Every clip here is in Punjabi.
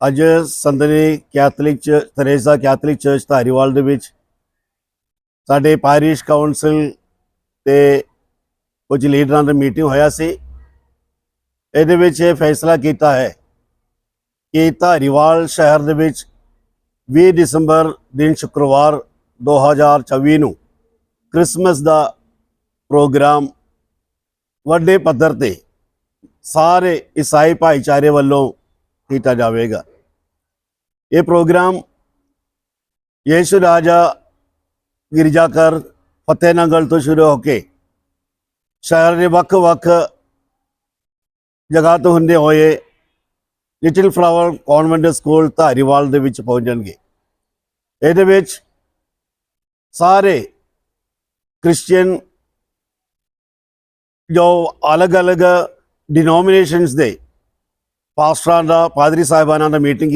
ਅੱਜ ਸੰਦਨੀ ਕੈਥੋਲਿਕ ਚ ਥਰੇਸਾ ਕੈਥੋਲਿਕ ਚਰਚ ਧਾਰੀਵਾਲ ਦੇ ਵਿੱਚ ਸਾਡੇ ਪਾਇਰਿਸ਼ ਕਾਉਂਸਲ ਤੇ ਕੁਝ ਲੀਡਰਾਂ ਦੀ ਮੀਟਿੰਗ ਹੋਇਆ ਸੀ। ਇਹਦੇ ਵਿੱਚ ਇਹ ਫੈਸਲਾ ਕੀਤਾ ਹੈ ਕਿ ਧਾਰੀਵਾਲ ਸ਼ਹਿਰ ਦੇ ਵਿੱਚ 20 ਦਸੰਬਰ ਦਿਨ ਸ਼ੁੱਕਰਵਾਰ 2024 ਨੂੰ ਕ੍ਰਿਸਮਸ ਦਾ ਪ੍ਰੋਗਰਾਮ ਵੱਡੇ ਪੱਧਰ ਤੇ ਸਾਰੇ ਈਸਾਈ ਭਾਈਚਾਰੇ ਵੱਲੋਂ ਕੀਤਾ ਜਾਵੇਗਾ। ਇਹ ਪ੍ਰੋਗਰਾਮ ਯੇਸ਼ੂ ਰਾਜਾ ਗਿਰਜਾਘਰ ਫਤਿਹਨਗਰ ਤੋਂ ਸ਼ੁਰੂ ਹੋ ਕੇ ਸ਼ਹਿਰ ਦੇ ਵੱਖ-ਵੱਖ ਜਗ੍ਹਾ ਤੋਂ ਹੁੰਦੇ ਹੋਏ Little Flower Convent School Dhariwal ਦੇ ਵਿੱਚ ਪਹੁੰਚਣਗੇ। ਇਹਦੇ ਵਿੱਚ ਸਾਰੇ ਕ੍ਰਿਸਚੀਅਨ ਜੋ ਅਲੱਗ-ਅਲੱਗ ਡਿਨੋਮੀਨੇਸ਼ਨਸ ਦੇ ਪਾਸਟਰਾਂ ਦਾ, ਪਾਦਰੀ ਸਾਹਿਬਾਨਾਂ ਦਾ ਮੀਟਿੰਗ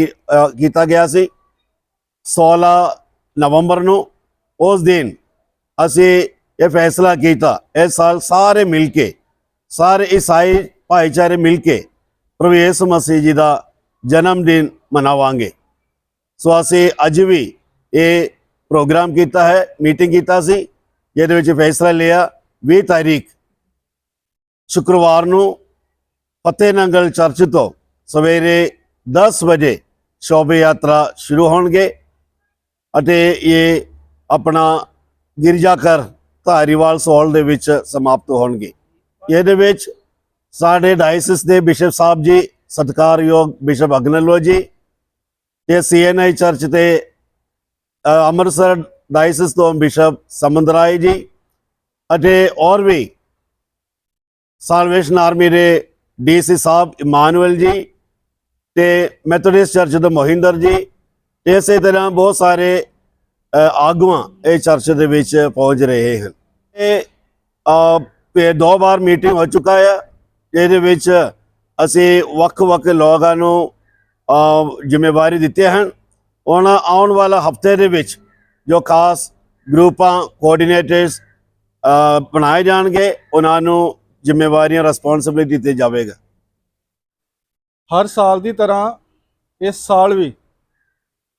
ਕੀਤਾ ਗਿਆ ਸੀ। 16 ਨਵੰਬਰ ਨੂੰ ਉਸ ਦਿਨ ਅਸੀਂ ਇਹ ਫੈਸਲਾ ਕੀਤਾ ਇਸ ਸਾਲ ਸਾਰੇ ਮਿਲ ਕੇ, ਸਾਰੇ ਈਸਾਈ ਭਾਈਚਾਰੇ ਮਿਲ ਕੇ ਪ੍ਰਭੂ ਯਿਸੂ ਮਸੀਹ ਜੀ ਦਾ ਜਨਮ ਦਿਨ ਮਨਾਵਾਂਗੇ। ਸੋ ਅਸੀਂ ਅੱਜ ਵੀ ਇਹ ਪ੍ਰੋਗਰਾਮ ਕੀਤਾ ਹੈ ਮੀਟਿੰਗ ਕੀਤਾ ਸੀ, ਜਿਹਦੇ ਵਿੱਚ ਫੈਸਲਾ ਲਿਆ 20 ਤਾਰੀਖ ਸ਼ੁੱਕਰਵਾਰ ਨੂੰ ਫਤਿਹਨਗਰ ਚਰਚ ਤੋਂ ਸਵੇਰੇ 10 ਵਜੇ ਸ਼ੋਭੇ ਯਾਤਰਾ ਸ਼ੁਰੂ ਹੋਣਗੇ ਅਤੇ ਇਹ ਆਪਣਾ ਗਿਰਜਾਘਰ ਧਾਰੀਵਾਲ ਸੋਲ ਦੇ ਵਿੱਚ ਸਮਾਪਤ ਹੋਣਗੇ। ਇਹਦੇ ਵਿੱਚ ਸਾਡੇ ਡਾਇਸਿਸ ਦੇ ਬਿਸ਼ਪ ਸਾਹਿਬ ਜੀ, ਸਤਿਕਾਰਯੋਗ ਬਿਸ਼ਪ ਅਗਨਲੋ ਜੀ ਤੇ ਸੀਐਨਆਈ ਚਰਚ ਤੇ ਅੰਮ੍ਰਿਤਸਰ ਡਾਇਸਿਸ ਤੋਂ ਬਿਸ਼ਪ ਸਮੰਦਰਾਏ ਜੀ ਅਤੇ ਹੋਰ ਵੀ ਸਾਲਵੇਸ਼ਨ ਆਰਮੀ ਦੇ ਡੀਸੀ ਸਾਹਿਬ ਇਮਾਨੁਅਲ ਜੀ ਤੇ ਮੈਥੋਡਿਸਟ ਚਰਚ ਦੇ ਮੋਹਿੰਦਰ ਜੀ, ਤੇ ਇਸੇ ਤਰ੍ਹਾਂ ਬਹੁਤ ਸਾਰੇ ਆਗੂਆਂ ਇਹ ਚਰਚ ਦੇ ਵਿੱਚ ਪਹੁੰਚ ਰਹੇ ਹਨ। ਇਹ ਦੋ ਵਾਰ ਮੀਟਿੰਗ ਹੋ ਚੁੱਕਾ ਹੈ ਇਹਦੇ ਵਿੱਚ ਅਸੀਂ ਵੱਖ-ਵੱਖ ਲੋਕਾਂ ਨੂੰ ਜ਼ਿੰਮੇਵਾਰੀ ਦਿੱਤੇ ਹਨ। ਉਹਨਾਂ ਆਉਣ ਵਾਲਾ ਹਫ਼ਤੇ ਦੇ ਵਿੱਚ ਜੋ ਖਾਸ ਗਰੁੱਪਾਂ ਕੋਆਰਡੀਨੇਟਰਸ ਬਣਾਏ ਜਾਣਗੇ, ਉਹਨਾਂ ਨੂੰ ਜ਼ਿੰਮੇਵਾਰੀਆਂ ਰਿਸਪੌਂਸਿਬਿਲਿਟੀ ਦਿੱਤੇ ਜਾਵੇਗਾ। ਹਰ ਸਾਲ ਦੀ ਤਰ੍ਹਾਂ ਇਸ ਸਾਲ ਵੀ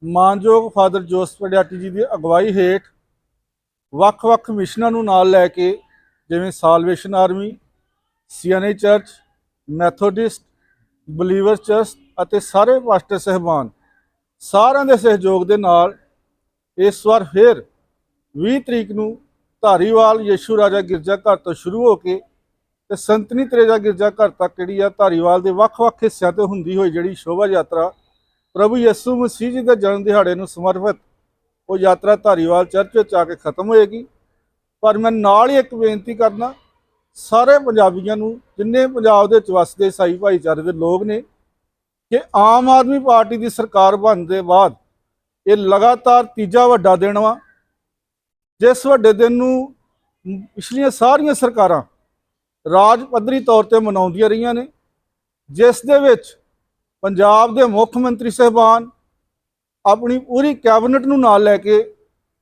ਮਾਨਯੋਗ ਫਾਦਰ ਜੋਸਫ ਅਡਿਆਟੀ ਜੀ ਦੀ ਅਗਵਾਈ ਹੇਠ ਵੱਖ-ਵੱਖ ਮਿਸ਼ਨਾਂ ਨੂੰ ਨਾਲ ਲੈ ਕੇ ਜਿਵੇਂ Salvation Army CNA church Methodist believer church ਅਤੇ ਸਾਰੇ ਪਾਸਟਰ ਸਹਿਬਾਨ ਸਾਰਿਆਂ ਦੇ ਸਹਿਯੋਗ ਦੇ ਨਾਲ ਇਸ ਵਾਰ ਫਿਰ 20 ਤਰੀਕ ਨੂੰ ਧਾਰੀਵਾਲ ਯੇਸ਼ੂ ਰਾਜਾ ਗਿਰਜਾ ਘਰ ਤੋਂ ਸ਼ੁਰੂ ਹੋ ਕੇ ਤੇ ਸੰਤਨੀ ਤਰੇਜਾ ਗਿਰਜਾ ਘਰ ਤੱਕ ਜਿਹੜੀ ਆ ਧਾਰੀਵਾਲ ਦੇ ਵੱਖ-ਵੱਖ ਹਿੱਸਿਆਂ ਤੇ ਹੁੰਦੀ ਹੋਈ ਜਿਹੜੀ ਸ਼ੋਭਾ ਯਾਤਰਾ, ਪ੍ਰਭੂ ਯਿਸੂ ਮਸੀਹ ਜੀ ਦੇ ਜਨਮ ਦਿਹਾੜੇ ਨੂੰ ਸਮਰਪਿਤ, ਉਹ ਯਾਤਰਾ ਧਾਰੀਵਾਲ ਚਰਚ ਵਿੱਚ ਆ ਕੇ ਖਤਮ ਹੋਏਗੀ। ਪਰ ਮੈਂ ਨਾਲ ਹੀ ਇੱਕ ਬੇਨਤੀ ਕਰਨਾ ਸਾਰੇ ਪੰਜਾਬੀਆਂ ਨੂੰ, ਜਿੰਨੇ ਪੰਜਾਬ ਦੇ ਵਿੱਚ ਵਸਦੇ ਈਸਾਈ ਭਾਈਚਾਰੇ ਦੇ ਲੋਕ ਨੇ, ਕਿ ਆਮ ਆਦਮੀ ਪਾਰਟੀ ਦੀ ਸਰਕਾਰ ਬਣਨ ਦੇ ਬਾਅਦ ਇਹ ਲਗਾਤਾਰ ਤੀਜਾ ਵੱਡਾ ਦਿਨ ਵਾ। ਜਿਸ ਵੱਡੇ ਦਿਨ ਨੂੰ ਪਿਛਲੀਆਂ ਸਾਰੀਆਂ ਸਰਕਾਰਾਂ ਰਾਜ ਪੱਧਰੀ ਤੌਰ ਤੇ ਮਨਾਉਂਦੀਆਂ ਰਹੀਆਂ ਨੇ, ਜਿਸ ਦੇ ਵਿੱਚ ਪੰਜਾਬ ਦੇ ਮੁੱਖ ਮੰਤਰੀ ਸਹਿਬਾਨ ਆਪਣੀ ਪੂਰੀ ਕੈਬਨਿਟ ਨੂੰ ਨਾਲ ਲੈ ਕੇ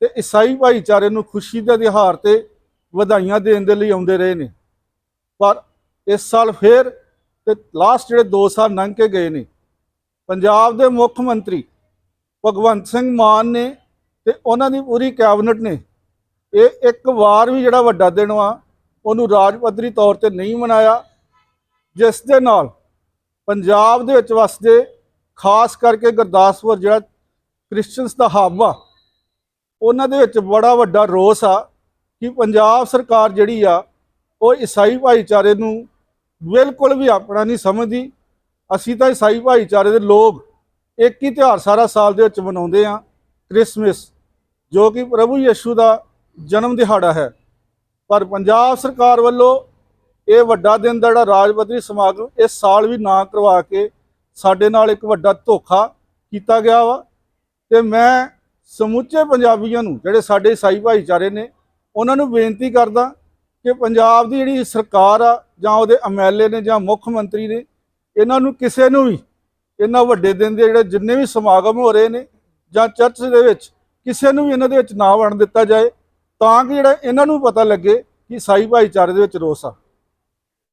ਤੇ ਈਸਾਈ ਭਾਈਚਾਰੇ ਨੂੰ ਖੁਸ਼ੀ ਦੇ ਦਿਹਾੜ ਤੇ ਵਧਾਈਆਂ ਦੇਣ ਦੇ ਲਈ ਆਉਂਦੇ ਰਹੇ ਨੇ। ਪਰ ਇਸ ਸਾਲ ਫੇਰ ਤੇ ਲਾਸਟ ਜਿਹੜੇ 2 ਸਾਲ ਲੰਘ ਕੇ ਗਏ ਨੇ, ਪੰਜਾਬ ਦੇ ਮੁੱਖ ਮੰਤਰੀ ਭਗਵੰਤ ਸਿੰਘ ਮਾਨ ਨੇ ਤੇ ਉਹਨਾਂ ਦੀ ਪੂਰੀ ਕੈਬਨਿਟ ਨੇ, ਇਹ ਇੱਕ ਵਾਰ ਵੀ ਜਿਹੜਾ ਵੱਡਾ ਦਿਨ ਵਾ ਉਹਨੂੰ ਰਾਜ ਪੱਧਰੀ ਤੌਰ ਤੇ ਨਹੀਂ ਮਨਾਇਆ, ਜਿਸ ਦੇ ਨਾਲ ਪੰਜਾਬ ਦੇ ਵਿੱਚ ਵਸਦੇ, ਖਾਸ ਕਰਕੇ ਗੁਰਦਾਸਪੁਰ ਜਿਹੜਾ ਕ੍ਰਿਸਚੀਅਨਸ ਦਾ ਹੱਬ ਆ ਉਹਨਾਂ ਦੇ ਵਿੱਚ ਬੜਾ ਵੱਡਾ ਰੋਸ ਆ ਕਿ ਪੰਜਾਬ ਸਰਕਾਰ ਜਿਹੜੀ ਆ, ਉਹ ਈਸਾਈ ਭਾਈਚਾਰੇ ਨੂੰ ਬਿਲਕੁਲ ਵੀ ਆਪਣਾ ਨਹੀਂ ਸਮਝਦੀ। ਅਸੀਂ ਤਾਂ ਈਸਾਈ ਭਾਈਚਾਰੇ ਦੇ ਲੋਕ ਇੱਕ ਹੀ ਤਿਉਹਾਰ ਸਾਰਾ ਸਾਲ ਦੇ ਵਿੱਚ ਮਨਾਉਂਦੇ ਆ, ਕ੍ਰਿਸਮਸ, ਜੋ ਕਿ ਪ੍ਰਭੂ ਯਿਸੂ ਦਾ ਜਨਮ ਦਿਹਾੜਾ ਹੈ। ਪਰ ਪੰਜਾਬ ਸਰਕਾਰ ਵੱਲੋਂ ਇਹ ਵੱਡਾ ਦਿਨ ਦਾ ਜਿਹੜਾ ਰਾਜ ਪੱਧਰੀ ਸਮਾਗਮ ਇਸ ਸਾਲ ਵੀ ਨਾ ਕਰਵਾ ਕੇ ਸਾਡੇ ਨਾਲ ਇੱਕ ਵੱਡਾ ਧੋਖਾ ਕੀਤਾ ਗਿਆ ਵਾ। ਤੇ ਮੈਂ ਸਮੁੱਚੇ ਪੰਜਾਬੀਆਂ ਨੂੰ, ਜਿਹੜੇ ਸਾਡੇ ਈਸਾਈ ਭਾਈਚਾਰੇ ਨੇ, ਉਹਨਾਂ ਨੂੰ ਬੇਨਤੀ ਕਰਦਾ ਕਿ ਪੰਜਾਬ ਦੀ ਜਿਹੜੀ ਸਰਕਾਰ ਆ, ਜਾਂ ਉਹਦੇ ਐਮਐਲਏ ਨੇ, ਜਾਂ ਮੁੱਖ ਮੰਤਰੀ ਨੇ, ਇਹਨਾਂ ਨੂੰ ਕਿਸੇ ਨੂੰ ਵੀ ਇਹਨਾਂ ਵੱਡੇ ਦਿਨ ਦੇ ਜਿਹੜੇ ਜਿੰਨੇ ਵੀ ਸਮਾਗਮ ਹੋ ਰਹੇ ਨੇ, ਜਾਂ ਚਰਚ ਦੇ ਵਿੱਚ ਕਿਸੇ ਨੂੰ ਵੀ ਇਹਨਾਂ ਦੇ ਵਿੱਚ ਨਾ ਵੜਨ ਦਿੱਤਾ ਜਾਏ। ਤਾਂ ਕਿ ਜਿਹੜਾ ਇਹਨਾਂ ਨੂੰ ਪਤਾ ਲੱਗੇ ਕਿ ਸਾਈ ਭਾਈਚਾਰੇ ਦੇ ਵਿੱਚ ਰੋਸ ਆ।